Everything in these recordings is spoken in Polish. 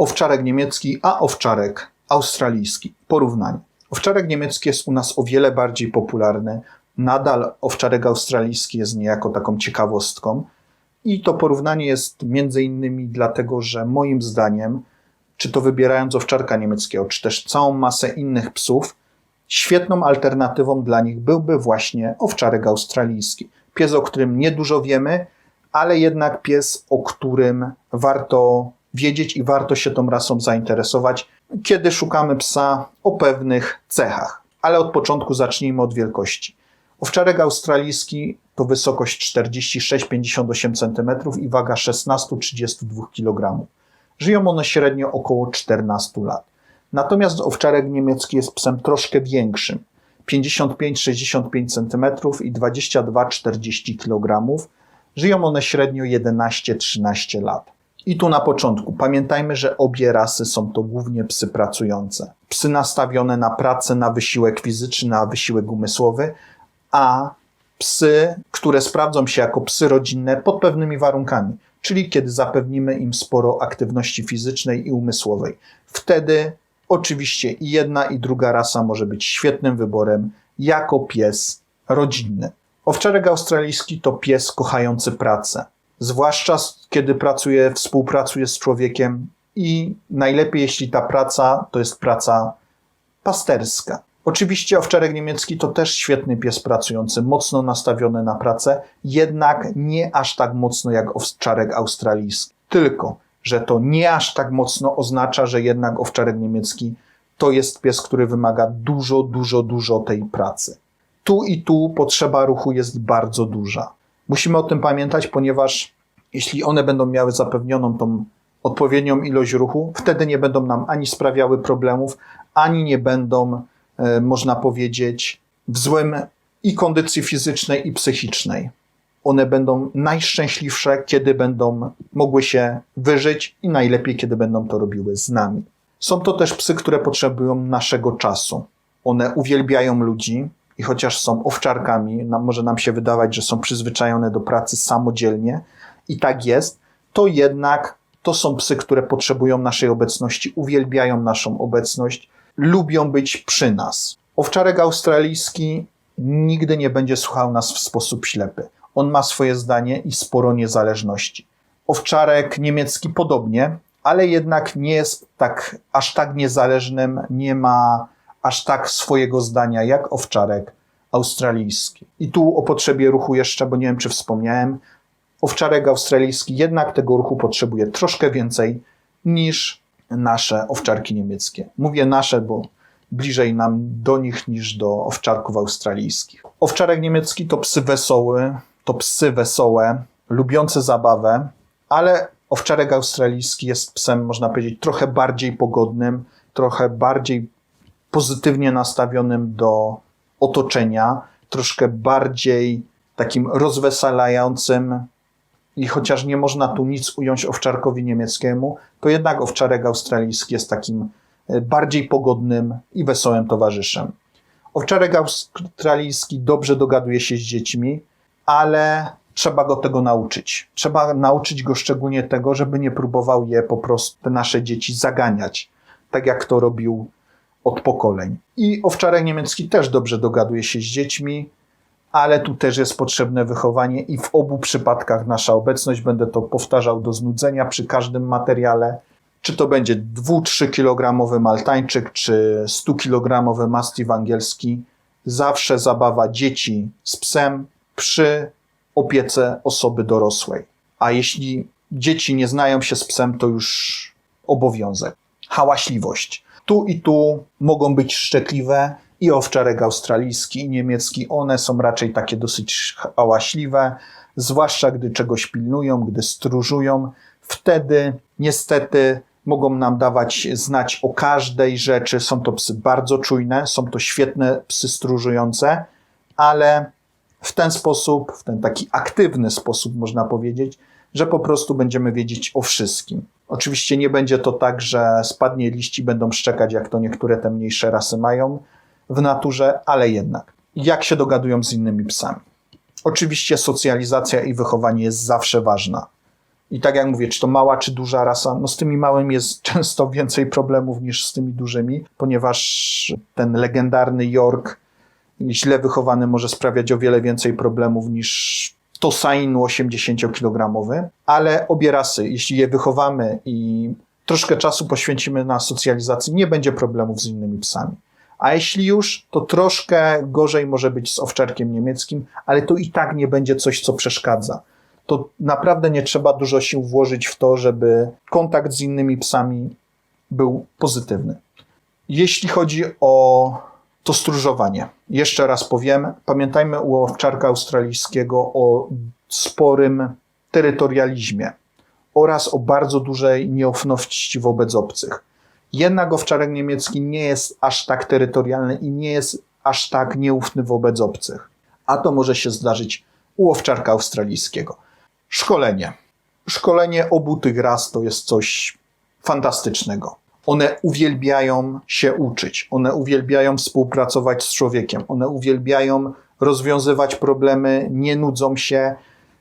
owczarek niemiecki, a owczarek australijski. Porównanie. Owczarek niemiecki jest u nas o wiele bardziej popularny. Nadal owczarek australijski jest niejako taką ciekawostką. I to porównanie jest między innymi dlatego, że moim zdaniem, czy to wybierając owczarka niemieckiego, czy też całą masę innych psów, świetną alternatywą dla nich byłby właśnie owczarek australijski. Pies, o którym niedużo wiemy, ale jednak pies, o którym warto wiedzieć i warto się tą rasą zainteresować, kiedy szukamy psa o pewnych cechach. Ale od początku zacznijmy od wielkości. Owczarek australijski to wysokość 46-58 cm i waga 16-32 kg. Żyją one średnio około 14 lat. Natomiast owczarek niemiecki jest psem troszkę większym 55-65 cm i 22-40 kg. Żyją one średnio 11-13 lat. I tu na początku pamiętajmy, że obie rasy są to głównie psy pracujące. Psy nastawione na pracę, na wysiłek fizyczny, na wysiłek umysłowy, a psy, które sprawdzą się jako psy rodzinne pod pewnymi warunkami, czyli kiedy zapewnimy im sporo aktywności fizycznej i umysłowej. Wtedy oczywiście i jedna i druga rasa może być świetnym wyborem jako pies rodzinny. Owczarek australijski to pies kochający pracę, zwłaszcza kiedy pracuje, współpracuje z człowiekiem i najlepiej jeśli ta praca to jest praca pasterska. Oczywiście owczarek niemiecki to też świetny pies pracujący, mocno nastawiony na pracę, jednak nie aż tak mocno jak owczarek australijski. Tylko, że to nie aż tak mocno oznacza, że jednak owczarek niemiecki to jest pies, który wymaga dużo, dużo, dużo tej pracy. Tu i tu potrzeba ruchu jest bardzo duża. Musimy o tym pamiętać, ponieważ jeśli one będą miały zapewnioną tą odpowiednią ilość ruchu, wtedy nie będą nam ani sprawiały problemów, ani nie będą E, można powiedzieć, w złym i kondycji fizycznej, i psychicznej. One będą najszczęśliwsze, kiedy będą mogły się wyżyć, i najlepiej, kiedy będą to robiły z nami. Są to też psy, które potrzebują naszego czasu. One uwielbiają ludzi i chociaż są owczarkami, nam, może nam się wydawać, że są przyzwyczajone do pracy samodzielnie, i tak jest, to jednak to są psy, które potrzebują naszej obecności, uwielbiają naszą obecność lubią być przy nas. Owczarek australijski nigdy nie będzie słuchał nas w sposób ślepy. On ma swoje zdanie i sporo niezależności. Owczarek niemiecki podobnie, ale jednak nie jest tak, aż tak niezależnym, nie ma aż tak swojego zdania jak owczarek australijski. I tu o potrzebie ruchu jeszcze, bo nie wiem czy wspomniałem, owczarek australijski jednak tego ruchu potrzebuje troszkę więcej niż nasze owczarki niemieckie. Mówię nasze, bo bliżej nam do nich niż do owczarków australijskich. Owczarek niemiecki to psy wesoły, to psy wesołe, lubiące zabawę, ale owczarek australijski jest psem, można powiedzieć, trochę bardziej pogodnym, trochę bardziej pozytywnie nastawionym do otoczenia, troszkę bardziej takim rozweselającym, i chociaż nie można tu nic ująć owczarkowi niemieckiemu, to jednak owczarek australijski jest takim e, bardziej pogodnym i wesołym towarzyszem. Owczarek australijski dobrze dogaduje się z dziećmi, ale trzeba go tego nauczyć. Trzeba nauczyć go szczególnie tego, żeby nie próbował je po prostu, te nasze dzieci, zaganiać, tak jak to robił od pokoleń. I owczarek niemiecki też dobrze dogaduje się z dziećmi, ale tu też jest potrzebne wychowanie i w obu przypadkach nasza obecność, będę to powtarzał do znudzenia przy każdym materiale, czy to będzie 2-3 kg maltańczyk, czy 100 kg mastiff angielski, zawsze zabawa dzieci z psem przy opiece osoby dorosłej. A jeśli dzieci nie znają się z psem, to już obowiązek. Hałaśliwość. Tu i tu mogą być szczekliwe, i owczarek australijski, i niemiecki, one są raczej takie dosyć hałaśliwe, zwłaszcza gdy czegoś pilnują, gdy stróżują. Wtedy niestety mogą nam dawać znać o każdej rzeczy. Są to psy bardzo czujne, są to świetne psy stróżujące, ale w ten sposób, w ten taki aktywny sposób można powiedzieć, że po prostu będziemy wiedzieć o wszystkim. Oczywiście nie będzie to tak, że spadnie liści będą szczekać, jak to niektóre te mniejsze rasy mają, w naturze, ale jednak. Jak się dogadują z innymi psami? Oczywiście socjalizacja i wychowanie jest zawsze ważna. I tak jak mówię, czy to mała, czy duża rasa, no z tymi małymi jest często więcej problemów niż z tymi dużymi, ponieważ ten legendarny York, źle wychowany, może sprawiać o wiele więcej problemów niż Tosain 80-kilogramowy, ale obie rasy, jeśli je wychowamy i troszkę czasu poświęcimy na socjalizację, nie będzie problemów z innymi psami. A jeśli już, to troszkę gorzej może być z owczarkiem niemieckim, ale to i tak nie będzie coś, co przeszkadza. To naprawdę nie trzeba dużo sił włożyć w to, żeby kontakt z innymi psami był pozytywny. Jeśli chodzi o to stróżowanie, jeszcze raz powiem, pamiętajmy u owczarka australijskiego o sporym terytorializmie oraz o bardzo dużej nieufności wobec obcych. Jednak owczarek niemiecki nie jest aż tak terytorialny i nie jest aż tak nieufny wobec obcych. A to może się zdarzyć u owczarka australijskiego. Szkolenie. Szkolenie obu tych ras to jest coś fantastycznego. One uwielbiają się uczyć, one uwielbiają współpracować z człowiekiem, one uwielbiają rozwiązywać problemy, nie nudzą się.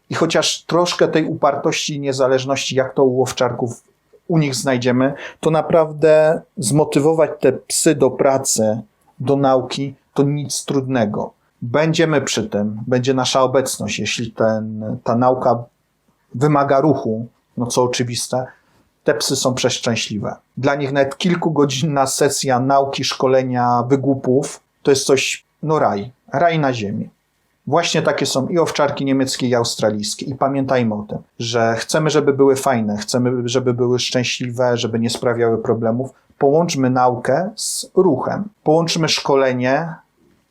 I chociaż troszkę tej upartości i niezależności, jak to u owczarków u nich znajdziemy, to naprawdę zmotywować te psy do pracy, do nauki, to nic trudnego. Będziemy przy tym, będzie nasza obecność, jeśli ten, ta nauka wymaga ruchu, no co oczywiste, te psy są przeszczęśliwe. Dla nich nawet kilkugodzinna sesja nauki, szkolenia, wygłupów to jest coś, no raj, raj na ziemi. Właśnie takie są i owczarki niemieckie, i australijskie. I pamiętajmy o tym, że chcemy, żeby były fajne, chcemy, żeby były szczęśliwe, żeby nie sprawiały problemów. Połączmy naukę z ruchem. Połączmy szkolenie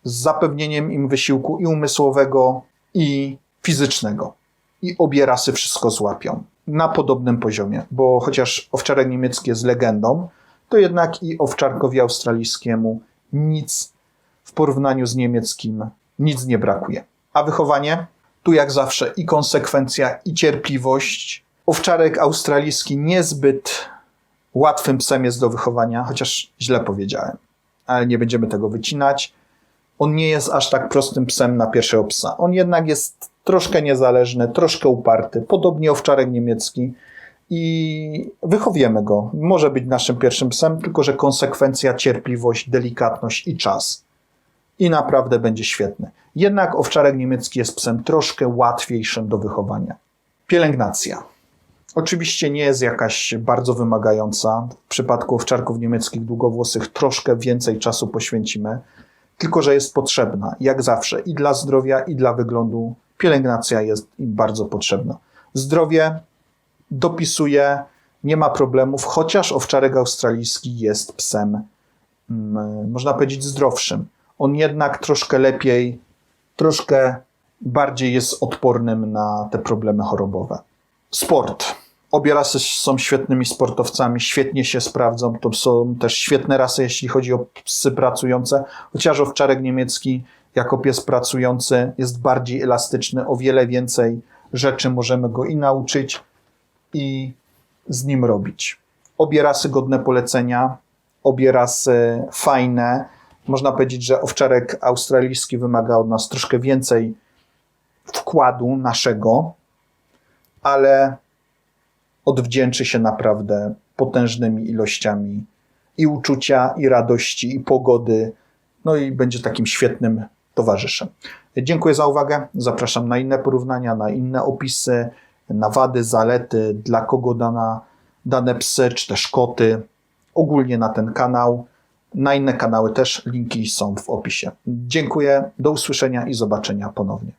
z zapewnieniem im wysiłku i umysłowego, i fizycznego. I obie rasy wszystko złapią na podobnym poziomie, bo chociaż owczarek niemiecki jest legendą, to jednak i owczarkowi australijskiemu nic w porównaniu z niemieckim nic nie brakuje. A wychowanie? Tu jak zawsze i konsekwencja, i cierpliwość. Owczarek australijski niezbyt łatwym psem jest do wychowania, chociaż źle powiedziałem, ale nie będziemy tego wycinać. On nie jest aż tak prostym psem na pierwszego psa. On jednak jest troszkę niezależny, troszkę uparty, podobnie owczarek niemiecki i wychowiemy go. Może być naszym pierwszym psem, tylko że konsekwencja, cierpliwość, delikatność i czas. I naprawdę będzie świetny. Jednak owczarek niemiecki jest psem troszkę łatwiejszym do wychowania. Pielęgnacja. Oczywiście nie jest jakaś bardzo wymagająca. W przypadku owczarków niemieckich długowłosych troszkę więcej czasu poświęcimy, tylko że jest potrzebna, jak zawsze, i dla zdrowia, i dla wyglądu. Pielęgnacja jest im bardzo potrzebna. Zdrowie dopisuje, nie ma problemów, chociaż owczarek australijski jest psem, mm, można powiedzieć, zdrowszym. On jednak troszkę lepiej, troszkę bardziej jest odpornym na te problemy chorobowe. Sport. Obie rasy są świetnymi sportowcami, świetnie się sprawdzą. To są też świetne rasy, jeśli chodzi o psy pracujące, chociaż owczarek niemiecki jako pies pracujący jest bardziej elastyczny, o wiele więcej rzeczy możemy go i nauczyć, i z nim robić. Obie rasy godne polecenia, obie rasy fajne. Można powiedzieć, że owczarek australijski wymaga od nas troszkę więcej wkładu naszego, ale odwdzięczy się naprawdę potężnymi ilościami i uczucia, i radości, i pogody. No i będzie takim świetnym towarzyszem. Dziękuję za uwagę. Zapraszam na inne porównania, na inne opisy, na wady, zalety, dla kogo dana, dane psy czy też koty. Ogólnie na ten kanał. Na inne kanały też linki są w opisie. Dziękuję, do usłyszenia i zobaczenia ponownie.